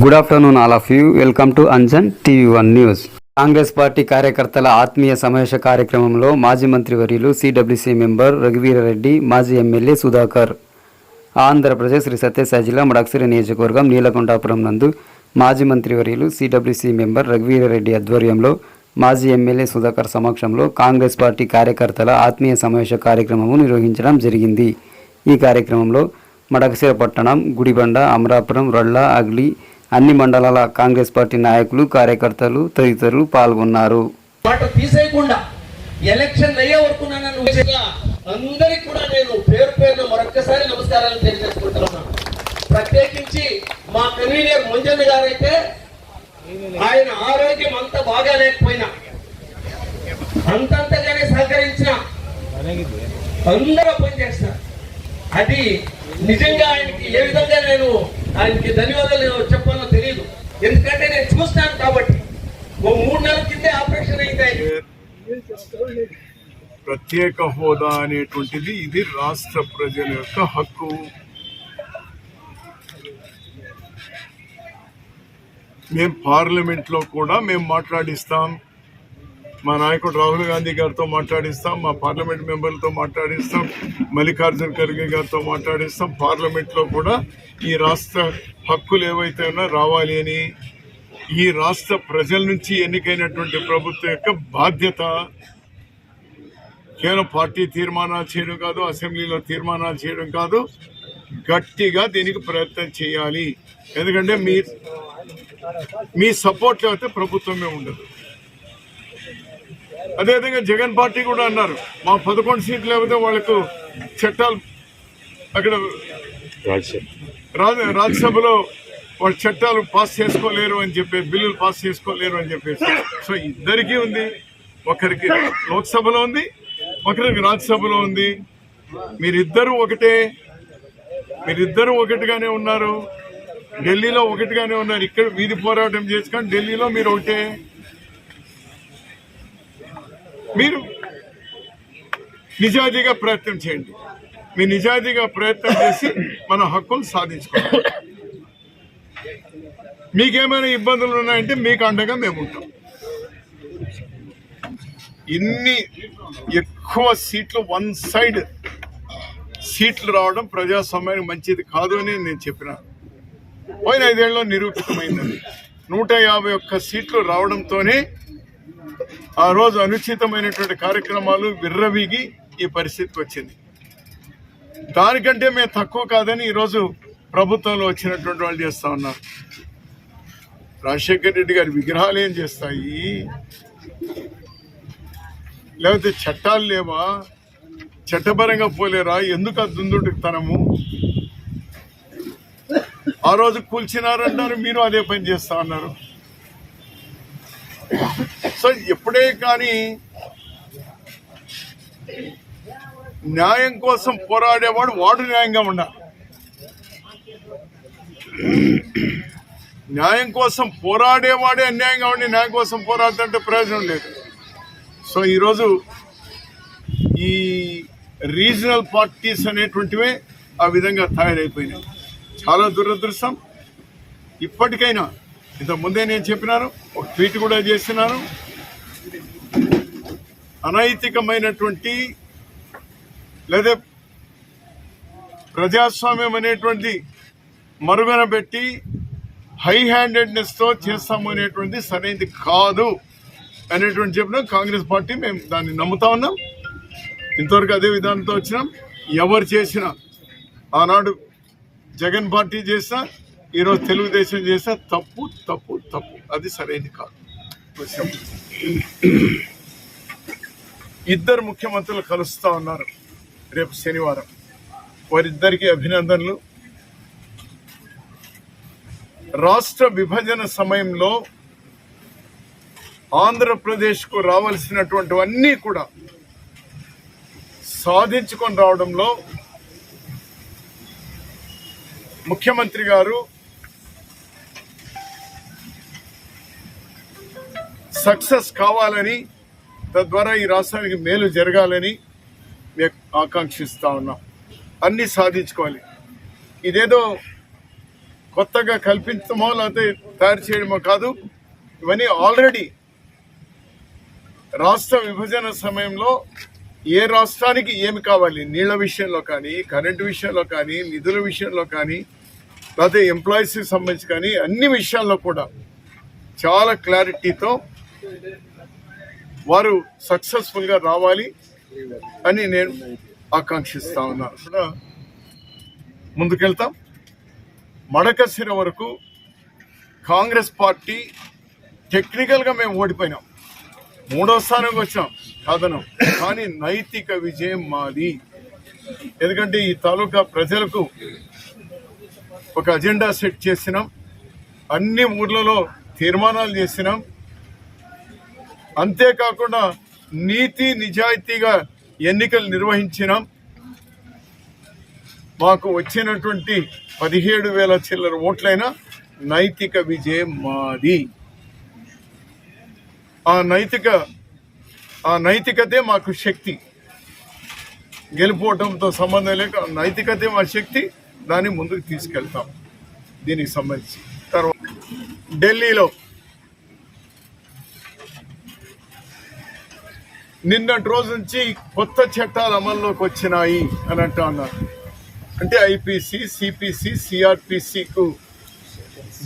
Good afternoon all of you welcome to Anjan TV one news Congress party కార్యకర్తల ఆత్మీయ సమావేశ కార్యక్రమంలో మాజీ మంత్రివర్యులు సిడబ్ల్యూసీ మెంబర్ రఘువీరారెడ్డి మాజీ ఎమ్మెల్యే సుధాకర్. ఆంధ్రప్రదేశ్ శ్రీ సత్యసాయి జిల్లా మడక్సిరి నియోజకవర్గం నీలకొండాపురం నందు మాజీ మంత్రివర్యులు సిడబ్ల్యూసీ మెంబర్ రఘువీరారెడ్డి ఆధ్వర్యంలో మాజీ ఎమ్మెల్యే సుధాకర్ సమక్షంలో కాంగ్రెస్ పార్టీ కార్యకర్తల ఆత్మీయ సమావేశ కార్యక్రమము నిర్వహించడం జరిగింది. ఈ కార్యక్రమంలో మడకసిర పట్టణం గుడిబండ అమరాపురం రళ్ళ అగ్లి అన్ని మండలాల కాంగ్రెస్ పార్టీ నాయకులు కార్యకర్తలు తదితరులు పాల్గొన్నారు. మాట తీసేయకుండా ఎలక్షన్ అయ్యే వరకు నన్ను అందరికి కూడా నేను పేరు పేరున మరొక్కసారి నమస్కారాలు తెలియజేసుకుంటున్నాను. ప్రత్యేకించి మా కన్వీనర్ ముంజన్న గారైతే ఆయన ఆరోగ్యం అంత బాగా లేకపోయినా అంతంతగానే సహకరించిన అందరూ పనిచేస్తారు అది నిజంగా ఆయనకి ఏ విధంగా నేను ఆయనకి ధన్యవాదాలు చెప్పాలో ఎందుకంటే నేను చూస్తాను కాబట్టి. ఓ మూడు నెలల కిందే ఆపరేషన్ అయింది ప్రత్యేక హోదా అనేటువంటిది ఇది రాష్ట్ర ప్రజల యొక్క హక్కు. మేము పార్లమెంట్లో కూడా మేము మాట్లాడిస్తాం. మా నాయకుడు రాహుల్ గాంధీ గారితో మాట్లాడిస్తాం మా పార్లమెంట్ మెంబర్లతో మాట్లాడిస్తాం మల్లికార్జున ఖర్గే గారితో మాట్లాడిస్తాం. పార్లమెంట్లో కూడా ఈ రాష్ట్ర హక్కులు ఏవైతే ఉన్నా రావాలి అని. ఈ రాష్ట్ర ప్రజల నుంచి ఎన్నికైనటువంటి ప్రభుత్వం యొక్క బాధ్యత. కేవలం పార్టీ తీర్మానాలు చేయడం కాదు అసెంబ్లీలో తీర్మానాలు చేయడం కాదు గట్టిగా దీనికి ప్రయత్నం చేయాలి. ఎందుకంటే మీ మీ సపోర్ట్ లేకపోతే ప్రభుత్వమే ఉండదు. అదేవిధంగా జగన్ పార్టీ కూడా అన్నారు. మా పదకొండు సీట్లు లేకపోతే వాళ్ళకు చట్టాలు అక్కడ రాజ్య రాజ్యసభలో వాళ్ళ చట్టాలు పాస్ చేసుకోలేరు అని చెప్పి బిల్లులు పాస్ చేసుకోలేరు అని చెప్పేసి. సో ఇద్దరికీ ఉంది ఒకరికి లోక్సభలో ఉంది ఒకరికి రాజ్యసభలో ఉంది. మీరిద్దరూ ఒకటే మీరిద్దరూ ఒకటిగానే ఉన్నారు. ఢిల్లీలో ఒకటిగానే ఉన్నారు. ఇక్కడ వీధి పోరాటం చేసుకొని ఢిల్లీలో మీరు ఒకటే. మీరు నిజాయితీగా ప్రయత్నం చేయండి. మీ నిజాయితీగా ప్రయత్నం చేసి మన హక్కులు సాధించుకోవాలి. మీకేమైనా ఇబ్బందులు ఉన్నాయంటే మీకు అండగా మేము ఉంటాం. ఇన్ని ఎక్కువ సీట్లు వన్ సైడ్ సీట్లు రావడం ప్రజాస్వామ్యానికి మంచిది కాదు అని నేను చెప్పిన. పోయిన ఐదేళ్ళలో నిరూపితమైంది నూట యాభై ఒక్క సీట్లు రావడంతోనే ఆ రోజు అనుచితమైనటువంటి కార్యక్రమాలు విర్రవీగి ఈ పరిస్థితికి వచ్చింది. దానికంటే మేము తక్కువ కాదని ఈరోజు ప్రభుత్వంలో వచ్చినటువంటి వాళ్ళు చేస్తూ ఉన్నారు. రాజశేఖర్ రెడ్డి గారి విగ్రహాలు ఏం చేస్తాయి? లేకపోతే చట్టాలు లేవా? చట్టపరంగా పోలేరా? ఎందుకు ఆ దుందుడుతనము ఆ రోజు కూల్చినారంటారు మీరు అదే పని చేస్తా ఉన్నారు. సో ఎప్పుడే కానీ న్యాయం కోసం పోరాడేవాడు వాడు న్యాయంగా ఉండాలి. న్యాయం కోసం పోరాడేవాడే అన్యాయంగా ఉండి న్యాయం కోసం పోరాడుతుంటే ప్రయోజనం లేదు. సో ఈరోజు ఈ రీజనల్ పార్టీస్ అనేటువంటివే ఆ విధంగా తయారైపోయినాయి. చాలా దురదృష్టం. ఇప్పటికైనా ఇంతకుముందే ముందే నేను చెప్పినాను ఒక ట్వీట్ కూడా చేస్తున్నాను. అనైతికమైనటువంటి లేదా ప్రజాస్వామ్యం అనేటువంటి మరుగున పెట్టి హై హ్యాండెడ్నెస్తో చేస్తాము అనేటువంటిది సరైనది కాదు అనేటువంటి చెప్పిన కాంగ్రెస్ పార్టీ మేము దాన్ని నమ్ముతా ఉన్నాం. ఇంతవరకు అదే విధానంతో వచ్చినాం. ఎవరు చేసినా ఆనాడు జగన్ పార్టీ చేసినా ఈరోజు తెలుగుదేశం చేసినా తప్పు తప్పు తప్పు. అది సరైనది కాదు. ఇద్దరు ముఖ్యమంత్రులు కలుస్తా ఉన్నారు రేపు శనివారం. వారిద్దరికి అభినందనలు. రాష్ట్ర విభజన సమయంలో ఆంధ్రప్రదేశ్కు రావాల్సినటువంటివన్నీ కూడా సాధించుకొని రావడంలో ముఖ్యమంత్రి గారు సక్సెస్ కావాలని తద్వారా ఈ రాష్ట్రానికి మేలు జరగాలని మేము ఆకాంక్షిస్తూ ఉన్నాం. అన్ని సాధించుకోవాలి. ఇదేదో కొత్తగా కల్పించడమో లేకపోతే తయారు చేయడమో కాదు. ఇవన్నీ ఆల్రెడీ రాష్ట్ర విభజన సమయంలో ఏ రాష్ట్రానికి ఏమి కావాలి? నీళ్ళ విషయంలో కానీ కరెంటు విషయంలో కానీ నిధుల విషయంలో కానీ లేకపోతే ఎంప్లాయీస్కి సంబంధించి కానీ అన్ని విషయాల్లో కూడా చాలా క్లారిటీతో వారు సక్సెస్ఫుల్గా రావాలి అని నేను ఆకాంక్షిస్తా ఉన్నాను కూడా ముందుకెళ్తాం. మడకశిర వరకు కాంగ్రెస్ పార్టీ టెక్నికల్గా మేము ఓడిపోయినాం. మూడో స్థానంకి వచ్చాం. కాదనం. కానీ నైతిక విజయం మాది. ఎందుకంటే ఈ తాలూకా ప్రజలకు ఒక అజెండా సెట్ చేసినాం. అన్ని ఊర్లలో తీర్మానాలు చేసినాం. అంతేకాకుండా నీతి నిజాయితీగా ఎన్నికలు నిర్వహించినాం. మాకు వచ్చినటువంటి పదిహేడు వేల చిల్లర ఓట్లైన నైతిక విజయం మాది. ఆ నైతిక ఆ నైతికతే మాకు శక్తి. గెలిపోవటంతో సంబంధం లేక నైతికతే మా శక్తి దాన్ని ముందుకు తీసుకెళ్తాం. దీనికి సంబంధించి. తర్వాత ఢిల్లీలో నిన్నటి రోజు నుంచి కొత్త చట్టాలు అమల్లోకి వచ్చినాయి అని అంటూ అన్నారు అంటే ఐపీసీ సిపిసి సిఆర్పిసికు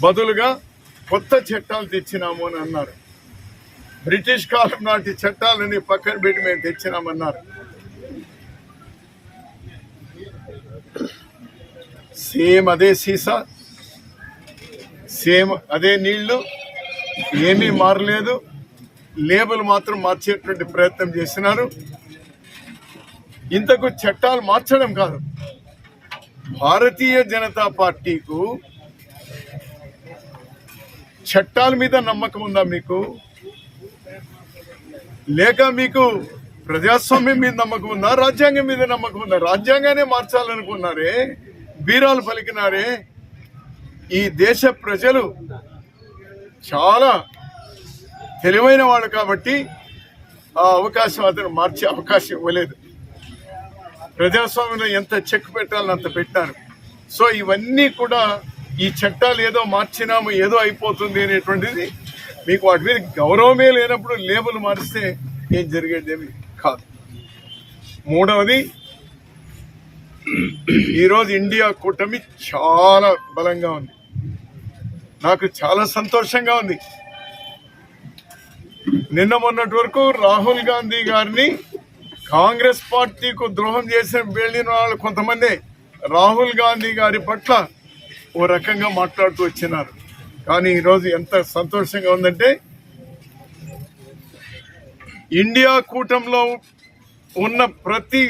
బదులుగా కొత్త చట్టాలు తెచ్చినాము అని అన్నారు. బ్రిటిష్ కాలం నాటి చట్టాలని పక్కన పెట్టి మేము తెచ్చినామన్నారు. సేమ్ అదే సీసా సేమ్ అదే నీళ్ళు ఏమీ మారలేదు. లేబుల్ మాత్రం మార్చేటువంటి ప్రయత్నం చేసినారు ఇంతకు చట్టాలు మార్చడం కాదు. భారతీయ జనతా పార్టీకు చట్టాల మీద నమ్మకం ఉందా మీకు? లేక మీకు ప్రజాస్వామ్యం మీద నమ్మకం ఉందా? రాజ్యాంగం మీద నమ్మకం ఉందా? రాజ్యాంగానే మార్చాలనుకున్నారే బీరాలు పలికినారే. ఈ దేశ ప్రజలు చాలా తెలివైన వాడు కాబట్టి ఆ అవకాశం అతను మార్చే అవకాశం ఇవ్వలేదు. ప్రజాస్వామ్యంలో ఎంత చెక్ పెట్టాలని అంత పెట్టారు. సో ఇవన్నీ కూడా ఈ చట్టాలు ఏదో మార్చినాము ఏదో అయిపోతుంది అనేటువంటిది మీకు వాటి మీద గౌరవమే లేనప్పుడు లేబుల్ మారిస్తే ఏం జరిగేదేమి కాదు. మూడవది ఈరోజు ఇండియా కూటమి చాలా బలంగా ఉంది. నాకు చాలా సంతోషంగా ఉంది. నిన్న మొన్నటి వరకు రాహుల్ గాంధీ గారిని కాంగ్రెస్ పార్టీకు ద్రోహం చేసిన వెళ్ళిన వాళ్ళు కొంతమంది రాహుల్ గాంధీ గారి పట్ల ఓ రకంగా మాట్లాడుతూ వచ్చినారు. కానీ ఈరోజు ఎంత సంతోషంగా ఉందంటే ఇండియా కూటంలో ఉన్న ప్రతి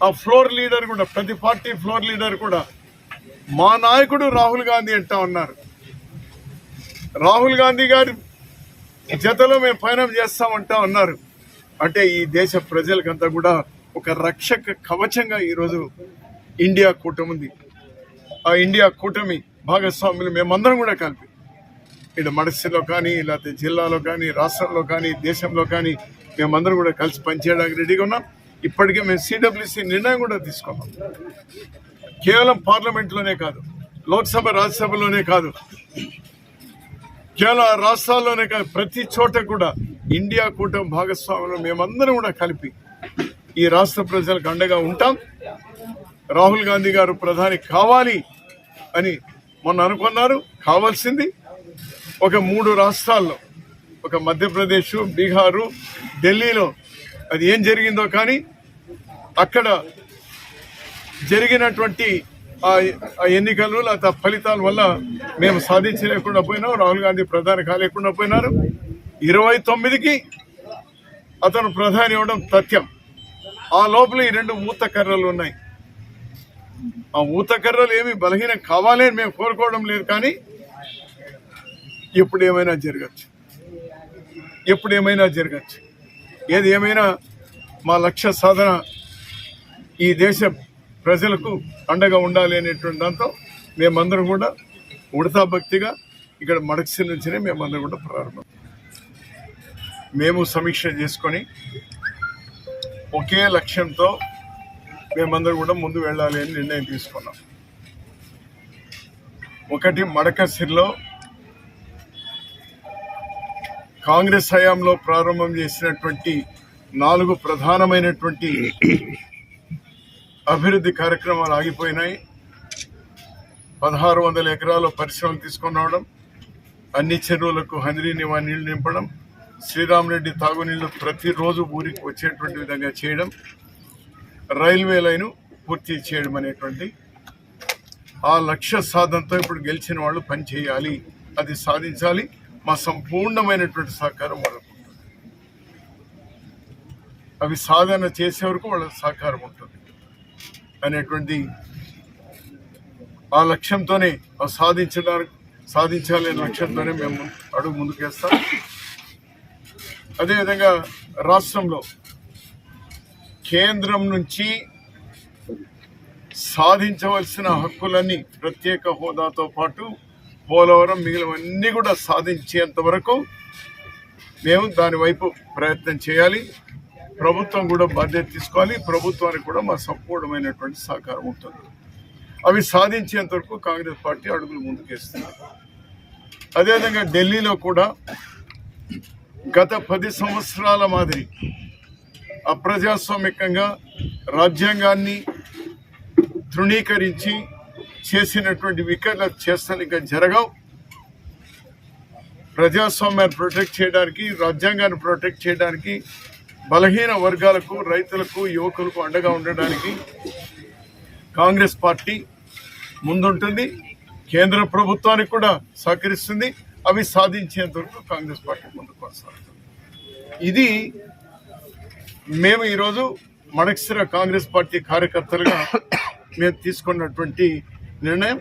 ఆ ఫ్లోర్ లీడర్ కూడా ప్రతి పార్టీ ఫ్లోర్ లీడర్ కూడా మా నాయకుడు రాహుల్ గాంధీ అంటా ఉన్నారు. రాహుల్ గాంధీ గారి జతలో మేము పయనం చేస్తామంటా ఉన్నారు. అంటే ఈ దేశ ప్రజలకంతా కూడా ఒక రక్షక కవచంగా ఈరోజు ఇండియా కూటమి ఉంది ఆ ఇండియా కూటమి భాగస్వాములు మేమందరం కూడా కలిపి ఇటు మడసిలో కానీ లేకపోతే జిల్లాలో కానీ రాష్ట్రంలో కానీ దేశంలో కానీ మేమందరం కూడా కలిసి పనిచేయడానికి రెడీగా ఉన్నాం. ఇప్పటికే మేము సిడబ్ల్యూసీ నిర్ణయం కూడా తీసుకున్నాం. కేవలం పార్లమెంట్లోనే కాదు లోక్సభ రాజ్యసభలోనే కాదు కేవలం రాష్ట్రాల్లోనే కాదు ప్రతి చోట కూడా ఇండియా కూటమి భాగస్వాములు మేమందరం కూడా కలిపి ఈ రాష్ట్ర ప్రజలకు అండగా ఉంటాం. రాహుల్ గాంధీ గారు ప్రధాని కావాలి అని మొన్న అనుకున్నారు. కావాల్సింది ఒక మూడు రాష్ట్రాల్లో ఒక మధ్యప్రదేశ్ బీహారు ఢిల్లీలో అది ఏం జరిగిందో కానీ అక్కడ జరిగినటువంటి ఆ ఆ ఎన్నికలు లేకపోతే ఫలితాల వల్ల మేము సాధించలేకుండా పోయినాం. రాహుల్ గాంధీ ప్రధాని కాలేకుండా పోయినారు. ఇరవై తొమ్మిదికి అతను ప్రధాని అవ్వడం తథ్యం. ఆ లోపల ఈ రెండు మూత కర్రలు ఉన్నాయి. ఆ మూత కర్రలు ఏమి బలహీనం కావాలి అని మేము కోరుకోవడం లేదు కానీ ఎప్పుడు ఏమైనా జరగచ్చు. ఎప్పుడు ఏమైనా జరగచ్చు. ఏది ఏమైనా మా లక్ష్య సాధన ఈ దేశం ప్రజలకు అండగా ఉండాలి అనేటువంటి దాంతో మేమందరం కూడా ఉడతా భక్తిగా ఇక్కడ మడక్సి నుంచినే మేమందరం కూడా ప్రారంభం. మేము సమీక్ష చేసుకొని ఒకే లక్ష్యంతో మేమందరం కూడా ముందు వెళ్ళాలి అని నిర్ణయం తీసుకున్నాం. ఒకటి మడకసిరిలో కాంగ్రెస్ హయాంలో ప్రారంభం చేసినటువంటి నాలుగు ప్రధానమైనటువంటి అభివృద్ధి కార్యక్రమాలు ఆగిపోయినాయి. పదహారు వందల ఎకరాలు పరిశ్రమలు తీసుకొని రావడం అన్ని చెరువులకు హంద్రీ నివా నీళ్ళు నింపడం శ్రీరామరెడ్డి తాగునీళ్ళు ప్రతిరోజు ఊరికి వచ్చేటువంటి విధంగా చేయడం రైల్వే లైను పూర్తి చేయడం అనేటువంటి ఆ లక్ష్య సాధనతో ఇప్పుడు గెలిచిన వాళ్ళు పని చేయాలి అది సాధించాలి మా సంపూర్ణమైనటువంటి సహకారం వాళ్ళకు అవి సాధన చేసే వరకు వాళ్ళ సహకారం ఉంటుంది. అనేటువంటి ఆ లక్ష్యంతోనే సాధించడానికి సాధించాలి అనే లక్ష్యంతోనే మేము అడుగు ముందుకేస్తాం. అదేవిధంగా రాష్ట్రంలో కేంద్రం నుంచి సాధించవలసిన హక్కులన్నీ ప్రత్యేక హోదాతో పాటు పోలవరం మిగిలినవన్నీ కూడా సాధించేంత వరకు మేము దాని వైపు ప్రయత్నం చేయాలి. ప్రభుత్వం కూడా బాధ్యత తీసుకోవాలి. ప్రభుత్వానికి కూడా మా సంపూర్ణమైనటువంటి సహకారం ఉంటుంది. అవి సాధించేంత వరకు కాంగ్రెస్ పార్టీ అడుగులు ముందుకేస్తున్నారు అదేవిధంగా ఢిల్లీలో కూడా గత పది సంవత్సరాల మాదిరి అప్రజాస్వామికంగా రాజ్యాంగాన్ని తృణీకరించి చేసినటువంటి వికెట్ల చేస్తాను ఇంకా జరగవు. ప్రజాస్వామ్యాన్ని ప్రొటెక్ట్ చేయడానికి రాజ్యాంగాన్ని ప్రొటెక్ట్ చేయడానికి బలహీన వర్గాలకు రైతులకు యువకులకు అండగా ఉండడానికి కాంగ్రెస్ పార్టీ ముందుంటుంది కేంద్ర ప్రభుత్వానికి కూడా సహకరిస్తుంది అవి సాధించేంత వరకు కాంగ్రెస్ పార్టీ ముందుకు కొనసాగుతుంది. ఇది మేము ఈరోజు మడక్సిర కాంగ్రెస్ పార్టీ కార్యకర్తలుగా మేము తీసుకున్నటువంటి నిర్ణయం.